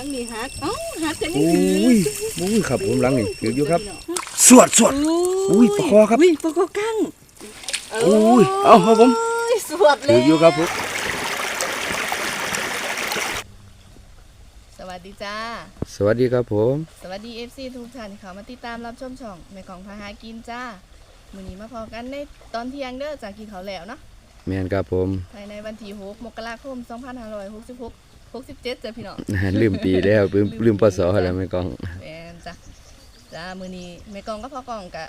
ลังนี่ฮักเอ้าฮักกันโอ้นี่คืยโอ้ยครับผมหลังนี่ถืออยู่ครับอุ้สวดสวดอุ้ยปลาคอครับอุ้ยปลาคอกั้งโอ้ยเอาครับผมโอ้ยสวดเลถืยออยู่ครับผมสวัสดีจ้า สวัสดีครับผม สวัสดี FC ทุกท่านที่เขามาติดตามรับชมช่องแม่ของพาหากินจ้ามื้อนี้มาพอกันในตอนเที่ยงเด้อจากกินเขาวแล้วเนาะแมนครับผม ภายในวันที่6มกราคม 2566 67จ้ะพี่น้องลืมปีแล้วลืมลืมปศแล้วไม่กองแม่นจ้ะจ้ามื้อนี้แม่กองกับพ่อกองกะ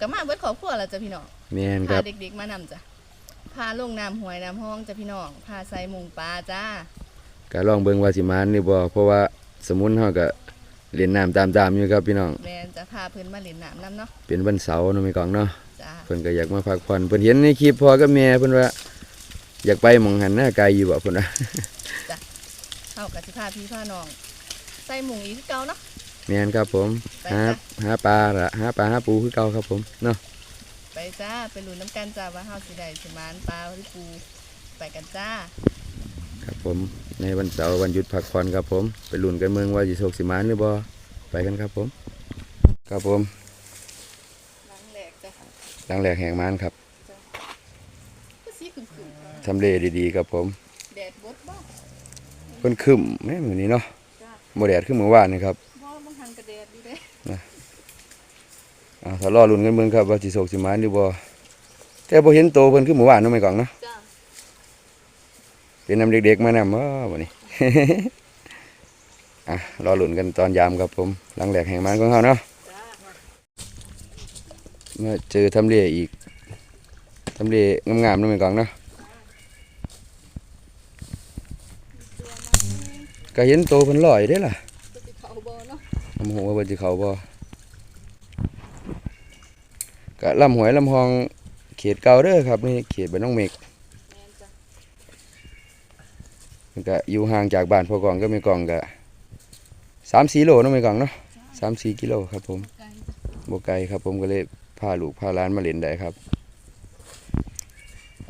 ก็มาเบิดครอบครัวแล้วจ้ะพี่น้องแมนคพารับเด็กๆมานำจ้ะพาลงน้ำห้วยน้ำห้องจ้ะพี่น้องพาใส่หมุงปลาจ้าก็ลองเบิ่งว่าสิมานนี่บ่เพราะว่าสมุนเฮาก็เล่นน้ำตามๆอยู่ครับพี่น้องแม่นจะพาเพิ่นมาเล่นน้ำนํเนาะเป็นวันเสาร์เนาะไม่กองเนาะจ้าเพิ่นก็อยากมาพักผ่อนเพิ่นเห็นในคลิปพ่อกับแม่เพิ่นว่าอยากไปหมองหันหน้าไกลอยู่บ่เพิ่นว่า เฮาก็สิพาพี่พาน้อง ใส่หมุงอีกคือเก่าเนาะ แม่นครับผมไปหาจ้ะหาปลาละหาปลาหาปูคือเก่าครับผมเนาะไปจ้าไปลุ้นน้ำกันจ้าว่าเฮาสิได้สิมานปลาหรือปูไปกันจ้า ครับผม ในวันเสาร์วันหยุดพักผ่อนครับผม ไปลุ้นกันเมืองว่าสิโชคสิมานหรือบ่ไปกันครับผม ครับผมหลังแหลกจ้ะหลังแรกแห่งมานครับก็สีขึ้นทำเลดีๆครับผมๆแดดบดบ่เพิ่นคึมแม่มื้อนี้เนาะจ้าบ่แดดคือเมื่อวานนี่ครับบ่บางหันก็แดดอยู่เด้อ่าถ้ารอลุ้นกันเมืองครับว่าสิโชคสิมานหรือบ่แต่บ่เห็นโตเพิ่นคือเมื่อวานเนาะไม่กล่องเนาะจ้าเป็นนำเด็กๆมานำว่าวันนี้อะรอหลุนกันตอนยามครับผม หลังแหลกแห่งมันของเขาเนาะจ้ามาเจอทำเลอีกทำเลงามๆนู่นเป็นกองเนาะ ก็เห็นโตเพิ่นลอยได้ล่ะจะสิเข้าบ่เนาะน้ำหัวาเพิ่นสิเขาบ่ก็ลำหวยลำหองเขตเก่าเด้อครับนี่เขตบ้านน้องเมกแม่นจ้ะมันก็อยู่ห่างจากบ้านพ่อกองก็ไม่กองก็สามสี่โลเนาะไม่กองเนาะสามสี่กิโลครับผมไกลบไกลครับผมก็เลยพาลูกพาหล้านมาเล่นได้ครับ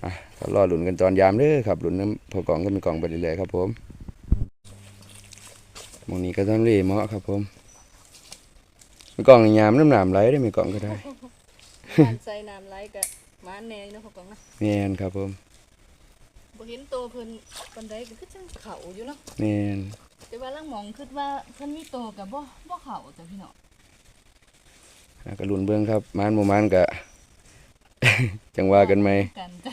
อะก็รอหลุนกันตอนยามเด้อครับหลุนน้ำพอกล่องก็มีกล่องไปเรื่อยๆครับผมห มองนี้ก็ต้องเล่เหมาะครับผมมีกล่องในยามน้ำหนามไหลได้มีกล่องก็ได้บ้านใส่น้ำไหลก็มานแน่อยู่เนาะพ่อกองนะแมนครับผมบ่เห็นโตเพิ่นปานใดก็คือจังเข้าอยู่เนาะแมนแต่ว่าลังมองคิดว่าเพิ่นมีโตก็บ่บ่เข้าจ้ะพี่น้องอะก็หลุนเบื้องครับมานโมมานกะจังว่ากันไหมกันจ้ะ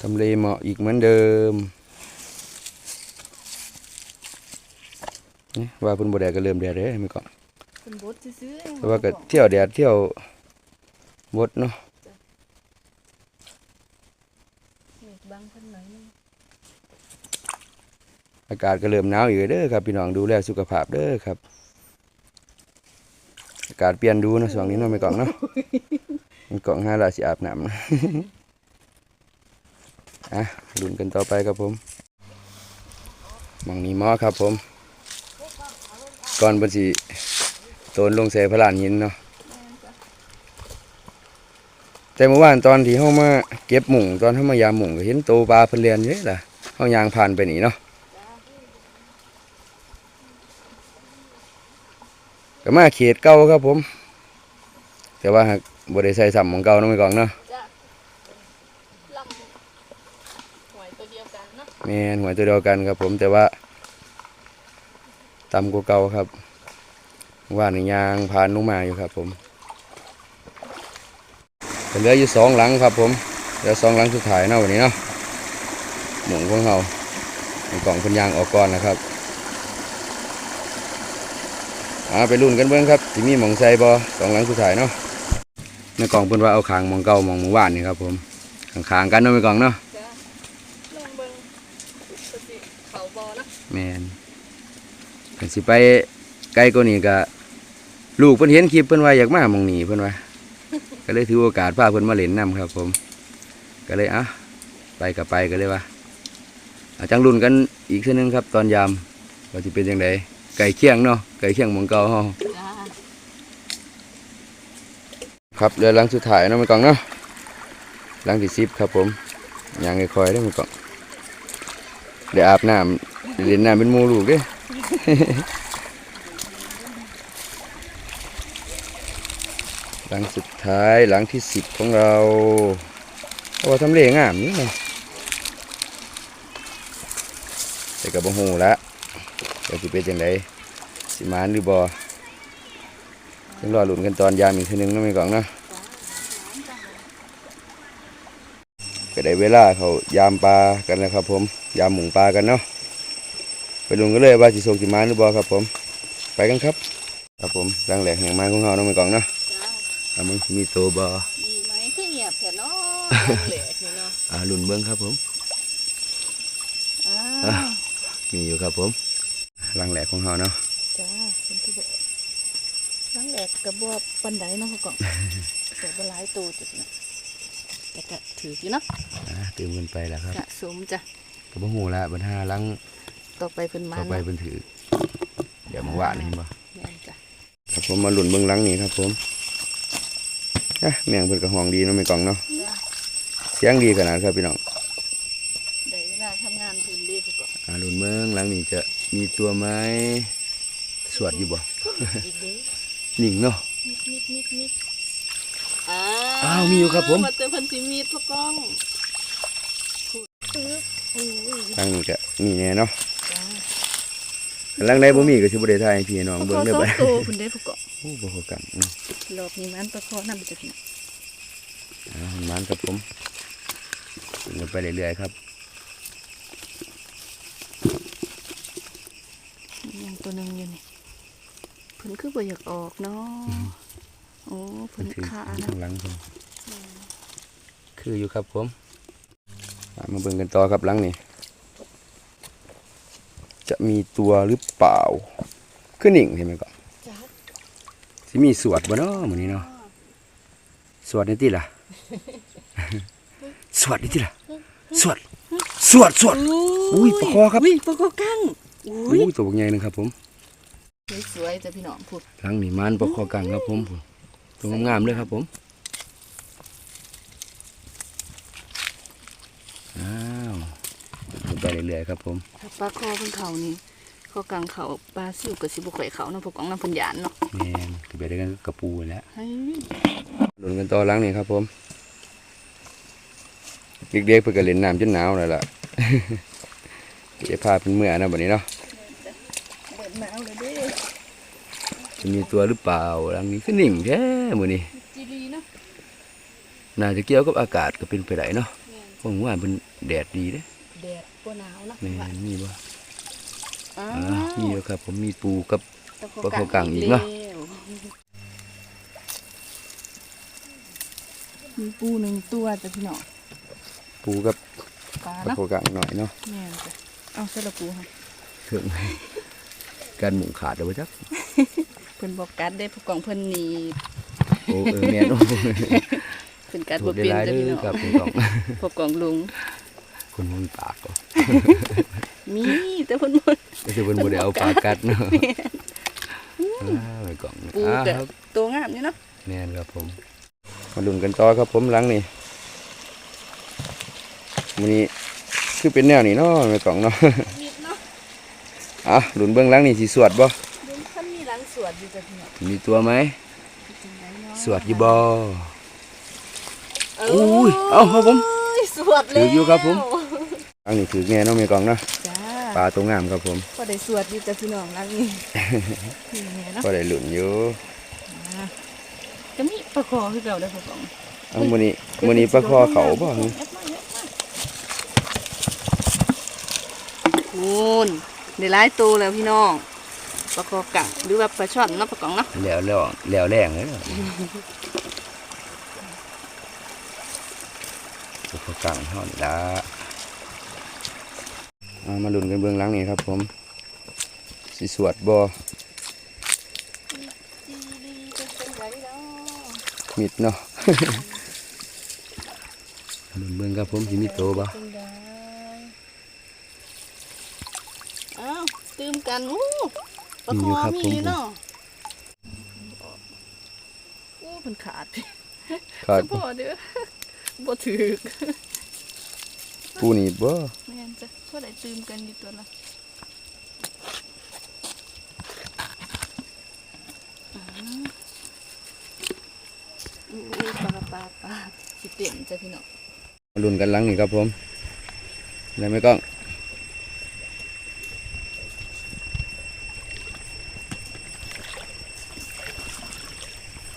ทำเลเหมาะอีกเหมือนเดิม ว่าเพุ่นบ่แดดก็เริ่มแดดเลยมีกล่องเพิ่นบดซื่อๆแต่ว่าก็เที่ยวแดดเที่ยวบดเนาะเมฆบังเพิ่นหน่อยนึงอากาศก็เริ่มหนาวอยู่เด้อครับพี่น้องดูแลสุขภาพเด้อครับ อากาศเปลี่ยนดูเนาะช่วงนี้เนาะไม่กล่องเนาะมีกล่องห้าราสิอาบน้ำนะอะลุ้นกันต่อไปครับผมหมองนี้หมอครับผม ก่อนบนสีโตนลงเสพระลานหินเนาะแม่นจ้ะแต่เมื่อวานตอนที่เฮามาเก็บหมุงตอนเฮามายามหมุงก็เห็นโตปลาเพิ่นเรียนอยู่เด้ล่ะเฮายางผ่านไปนี่เนาะก็มาเขตเก่าครับผม แต่ว่าหากบ่ได้ใส่ซ้ำของเก่าเนาะไม่กองเนาะจ้ะลำหวยตัวเดียวกันเนาะแม่นหัวตัวเดียวกันครับผมแต่ว่า ต่ำกว่าเก่าครับ ว่านยางผ่านลงมาอยู่ครับผมเหลืออยู่สองหลังครับผมเหลือสองหลังสุดท้ายเนาะวันนี้เนาะหมุงของเฮามีกล่องพิ่นยางออกก่อนนะครับอ่าไปรุ่นกันเบิ่งครับสิมีหมองใส่บ่สองหลังสุดท้ายเนาะในกล่องเพิ่นว่าเอาขางมองเก่ามองหมู่บ้านนี่ครับผมข้างๆกันเนาะในกล่องเนาะ จ้ะลองเบิ่งตัวสิเขาบ่เนาะ แมนกัน สิไปไกลกว่านี้ก็ลูกเพิ่นเห็นคลิปเพิ่นว่าอยากมามองนี้เพิ่นว่า ก็เลยถือโอกาสพาเพิ่นมาเล่นน้ำครับ ผม ก็เลยอะไปกับไปก็เลยว่าอาจังรุ่นกันอีกเทื่อนึงครับ ตอนยามว่าสิเป็นจังไดไก่เคียงเนาะไก่เคียงมองเก่าเฮาจ้าครับเรือลังสุดท้ายนาะมันกล่องเนาะลังที่10ครับ ผมยางค่อยๆเด้มันกล่องเดี๋ยวอาบน้ำเล่นน้ำเป็นหมูลูกเด้ หลังสุดท้ายหลังที่สิบของเราโอ้ทำเลงามนี่ไงแต่กับบ่ฮู้ละแต่สิเป็นจังไดสิมานหรือบ่ต้องรอหลุนกันตอนยามอีกทีหนึงนะม่กองนะก็ได้เวลาเขายามปลากันแล้วครับผม ยามหมุงปลากันเนาะ ไปลุ้นกันเลยว่าสิโศกสิมานหรือบ่ครับผม ไปกันครับ ครับผมรังแหลกแห่งไม้ของเฮาเนาะแม่กองเนาะจ้าอะมึงมีโตบ่มีไหมคือเงียบแท้เนาะเหล็กนี่เนาะอ่าลุ่นเบิ้งครับผมอ้าอะวมีอยู่ครับผมรังแหลกของเฮาเนาะจ้าเป็นที่บอกนั่งแหลกกระบอกปันไดเนาะพ่อกล่องแต่บ่หลายตัวจุดเนาะแต่ก็ถืออยู่เนาะอ่าตื่มกันไปแล้วครับสะสมจ้ะก็บ่ฮู้ละบรรหาลัง ต่อไปเป็นมัต่อนไปเพิ่นถือ เดี๋ยวมาว่านี่เห็นบ่แม่นจ้ะครับผมมาลุ่นเบิ้งหลังนี่ครับผมอะแม่งเพิ่นก็ห้องดีเนาะแม่กองเนาะจ้าเสียงดีขนาดครับพี่น้องได้เวลาทำงานพื้นดีพ่อกล่องอ่าลุ่นเบิ้งหลังนี่จะมีตัวไหมสวดอยู่บ่อีกเด้นิ่งเนาะมิดมิดมิดมิดอ้าอ้าวมีอยู่ครับผมมาเจอพันธิมีดพ่อกล้องปึ๊บโอ้ยหลังนี่ก็มีแน่เนาะ จ้าหลังใดบ่มีก็สิบ่ได้ถ่ายให้พี่น้องพเบิ่งอเด้อสองบัดตัวคุณได้พ่อกล่องโอ้บ่เข้ากันเนาะรอบนี้มันประคอน้ำจะพี่อ่ามันครับผมขึ้นกันไปเรื่อยๆครับ ยังตัวหนึ่งอยู่นี่เพิ่นคือบ่อยากออกเนาะโอ้เพิ่นถือขานะข้างหลังผมคืออยู่ครับผมอะมาเบิ่งกันต่อครับหลังนี่ จะมีตัวหรือเปล่าคือหนิ่งเห็นไหมก่อนจ้าสิมีสวดบ่เนาะมื้อนี้เนาะสวดนี่ติล่ะสวดนี่ติล่ะสวดสวดสวดอุ้ยปลาคอครับอุ้ยปลาคอกั้งอุ้โอ้ยยตัวบักใหญ่หนึงครับ ผมสวยๆจ้ะพี่น้องพูดหลังนี่มันปลาคอกังครับผมตัวงามๆเลยครับผมอ้าวขึ้นไปเรื่อยๆครับผมถ้าปลาคอเพิ่นเขานี่คอกังเขาปลาซิวกับสิบ่ข่อยเขาเนาะพวกกองน้ำเพิ่นยานเนาะแม่นขึ้นไปได้กันกระปูแหล้วเฮ้ยหลุนกันต่อหลังนี่ครับผมเด็กๆเพิ่นก็เล่นน้ำจนหนาวแล้วล่ะเดี๋ยวพาเป็นเมื่อนะบัดนี้เนาะเดินหนาวเลยเด้จะมีตัวหรือเปล่าหลังนี้คือนิ่งแท้มื้อนี้จีรีเนาะน่าจะเกี่ยวกับอากาศก็เป็นไปได้เนาะแม่นเพราะว่าเป็นแดดดีเด้ แดดบ่หนาวเนาะแม่นมีบ่อ้าอ่าวมีอยู่ครับ ผมมีปูกับปลาคอกังอีกแล้วเนาะมีปูหนึ่งตัวจ้ะพี่น้องปูกับปลาปลาเนาะโคกังหน่อยเนาะแม่นจ้ะเอาใส่ละปูค่ะถึงการหมุงขาดเด้อบ่จักเพิ่นบอกกัดได้พวกกองเพิ่นหนีโอ้เออแม่นโอ้เพิ่นกัดถูบ่กได้เป็นหลายจ้ะเด้พี่อน้องครับคุณกองพวกกองลุง คนบ่มีปากก็มีแต่เพิ่นบ่ก็คือเพิ่นบ่ได้เอาปากกัดเนาะอ้าวไอ้กองปูอ้าวกัครับตัวงามนี่เนาะแม่นครับผม มาลุ้นกันต่อครับผมหลังนี่มื้อนี้คือเป็นแนวนี้เนาะไอ้กองเนาะ มีดเนาะอะลุ้นเบิ่งหลังนี่สิสวดบ่ ดูท่านมีหลังสวดอยู่จ้ะพี่น้องมีตัวไหมจังไดเนาะสวดอยู่บ่เอุ้ยเอาครับผมเอ้ยสวดถืออยู่ครับผม แล้วหลังนี่ถือแน่เนาะแม่กองเนาะจ้าปลาตัวงามครับผมพอได้สวดอยู่จ้ะพี่น้องหลังนี้นี่ไงเนาะก็ได้ลุ้นอยู่อ่าก็มีปลาคอคือเก่าได้อพวกกองเอามื้อนี้มื้อนี้ปลาคอเขาบ่หึคุณได้หลายตัวแล้วพี่น้องปลาคอกังหรือว่าปลาช่อนเนาะปลากองเนาะแล้วแล้วแล้วแรงเลยเนาะปลาคอกังเฮานี่ล่ะ เอามาลุ้นกันเบื้องหลังนี่ครับ ผมสิสวดบ่มิดเนาะลุ้นเบิ่งครับผมสิมีโตบ่อ้าวตื่มกันอู้ปลามีคอยู่อครับมีผมอยู่เนาะอู้มันขาดขาดพ่อเด้อบ่ถือ กปูนี่บ่แม่นจ้ะพอได้ตื่มกันอยู่ตัวละอู้ปลาปลาปลาสิเต็มจ้ะพี่น้องมาลุ้นกันหลังนี่ครับผมได้ไหมกล้อง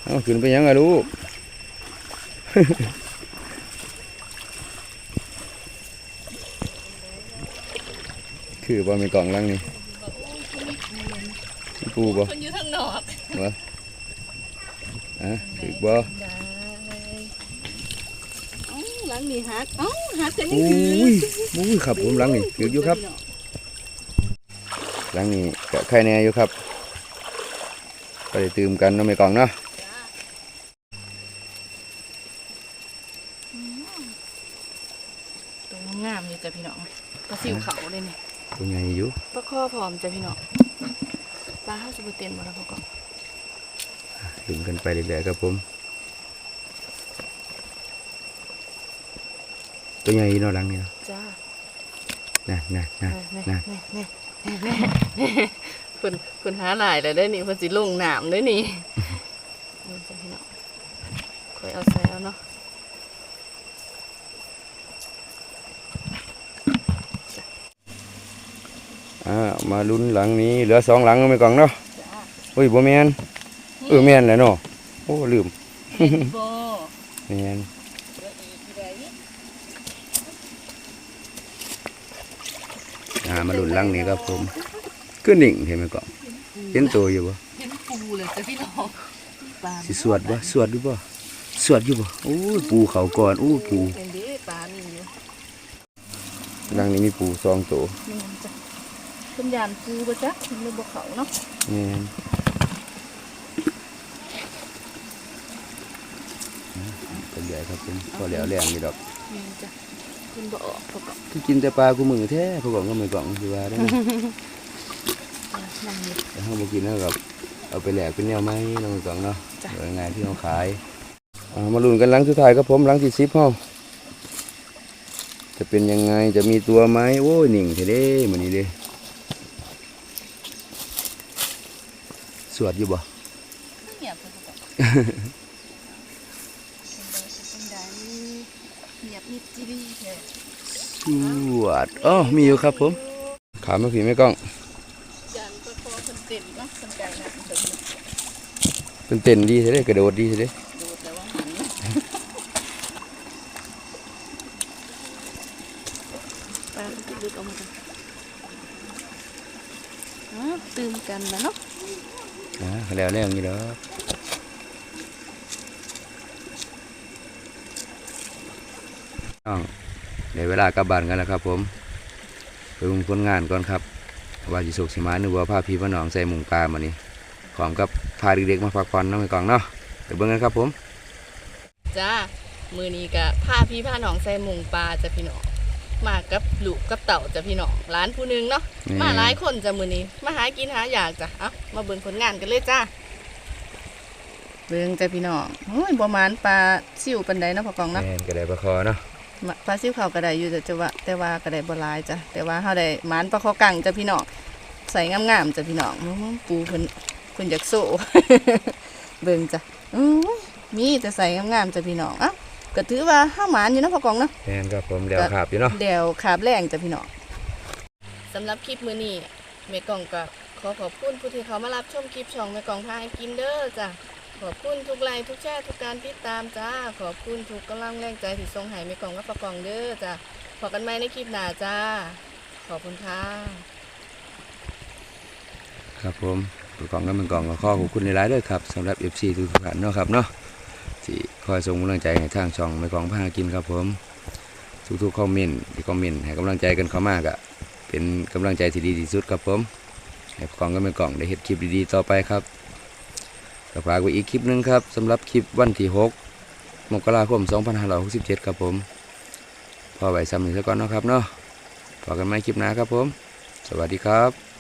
เอาขึ้นไปยังไงลูก คือบ่มีกล่องหลังนี่มีปูบ่คนอยู่ทางนอกบ่อะคือบ่ได้เอ้าหลังนี่ฮักเอ้าฮักกันยังอุ้คือยอุ้ยครับผมหลังนี่คืออยู่ครับหลังนี้ก็ใครแน่อยู่ครับก็ได้ตื่มกันเนาะไม่กล่องเนาะ ตัวงามเลยจ้ะพี่น้องปลาสิวเขาเลยนี่ ตัวใหญ่อยู่ ปลา ข้อพร้อมจ้ะพี่น้องปลาห้าสิบเต็มหมดแล้วพ่อก็ตื่มกันไปเรื่อยๆครับผม ตัวใหญ่อยู่เนาะหลังนี่เนาะจ้าน่ะน่ะน่ะนี่น่ะนี่นี่นี่นี่เพิ่นเพิ่นหาหลายแล้วได้อนี่เพิ่นสิลงน้ำเด้อนี่นี่จ้ะพี่น้องค่อยเอาใส่เอาเนาะ อ่า มาลุ้นหลังนี้ เหลือสองหลังเนาะไม่กล่องเนาะจ้าโอ้ยบ่แม่นเออแม่นแหละเนาะโอ้ลืมโบแม่นเหลืออีกที่ใดนี่อ่ามาลุ้นหลังนี้ครับผมคือนิ่งเห็นไหมกล่องเห็นตัวอยู่บ่เห็นปูเลยจ้ะพี่น้องปลาสิสวดบ่สวดอยู่บ่สวดอยู่บ่โอ้ยปูเขาก่อนโอ้ยปูเป็นเด้ปลามีอยู่หลังนี้มีปูสองตัว นี่จ้ะเพิ่นยานปูบ่จ๊ะมันเลยบ่เขาเนาะแม่นเป็นใหญ่ครับผมพอแล้วแรงนี่ดอกนี่จ้ะเพิ่นบ่ออกพอก็คือกินแต่ปลากูมือแท้พวกบอกก็มือกล่องคือว่าได้นะนั่งอยู่แต่ถ้าบ่กินเท่ากับเอาไปแหลกเป็นแนวไม้น้องมือกล่องเนาะจ้ะเอองานที่เขาขายอ่ามาลุ้นกันหลังสุดท้ายครับผมหลังที่สิบห้องจะเป็นยังไงจะมีตัวไหมโอ้ยหนิ่งเท่เด้มื้อนี้เด้ สวดอยู่บ่เงียบเลยพอก็เป็นไดเป็นไดเงียบนิดจีบีแท้สวดอ๋อมีอยู่ครับผม ขามาผีไม่กล้องยานปลาคอเพิ่นเต็มเนาะเพิ่นไก่น่ะเพิ่นเป็นเต้นดีเท่เด้กระโดดดีเท่เด้โดดแล้วว่าหันปลามันจะหลุดออกมาจ้ะอ๋อตื่มกันแล้วเนาะ อ่าแล้วแล้วอย่างนี้ดอกน้องในเวลากลับบ้านกันแล้วครับ ผมไปลงผลงานก่อนครับว่าสิสุกสิมาหรือว่าพาพี่พาน้องใส่มุงปลามานี่พร้อมกับพาเด็กๆมาพักผ่อนน้องไปก่องเนาะไปเบิ่งกันครับผมจ้ามือนี้ก็พาพี่พาหนองใส่มุงปลาจะพี่น้อง มากับลูกกับเต่าจ้ะพี่น้องร้านผู้หนึงเนาะนี่ มาหลายคนจ้ะมือนี้มาหากินหาอยากจ้ะเอามาเบิ่งผลงานกันเลยจ้าเบิ่งจ้ะพี่น้องโอ้ยบ่หมานปลาซิวปันใดเนาะพ่อกองเนาะ แม่นก็ได้ประคอเนาะมาปลาซิวเขาก็ได้อยู่แต่จะว่าแต่ว่าก็ได้บ่หลายจ้ะแต่ว่าเฮาได้หมานปลาคอกังจ้ะพี่น้องใส่งามๆจ้ะพี่น้องอื้อหือปูเพิ่นเพิ่นอยากโซ่ เบิ่งจ้ะอื้อมีแต่ใส่งามๆจ้ะพี่น้องเอ้า ก็ถือว่าเฮาหมานอยู่เนาะพ่อกองเนาะแม่นครับผมเดี๋ยวขาบอยู่เนาะเดี๋ยวขาบแรงจ้ะพี่น้องสำหรับคลิปมื้อนี้แม่กล่องก็ขอขอบคุณผู้ที่เขามารับชมคลิปช่องแม่กล่องพาให้กินเด้อจ้ะขอบคุณทุกไลค์ทุกแชร์ทุกการติดตามจ้า ขอบคุณทุกกำลังแรงใจที่ส่งให้แม่กล่องกับปะกล่องเด้อจ้ะพบกันใหม่ในคลิปหน้าจ้า ขอบคุณค่ะครับผมประกล่องก็เป็นกล่องก็ขอขอบคุณหลายๆด้วยครับสำหรับ FC ทุกท่านเนาะครับเนาะ ที่คอยส่งกำลังใจให้ทางช่องไม่กองพากินครับผม ทุกๆคอมเมนต์ที่คอมเมนต์ให้กำลังใจกันเขามากอะเป็นกำลังใจที่ดีที่สุดครับผมให้กล่องก็เป็นกล่องได้เห็นคลิปดีๆต่อไปครับก็ฝากไว้อีกคลิปหนึงครับสำหรับคลิปวันที่6มกราคม 2567 ครับผม พอไว้ซ้ำหนึ่งซะก่อนนะครับเนาะพอกันใหม่คลิปหน้าครับผม สวัสดีครับ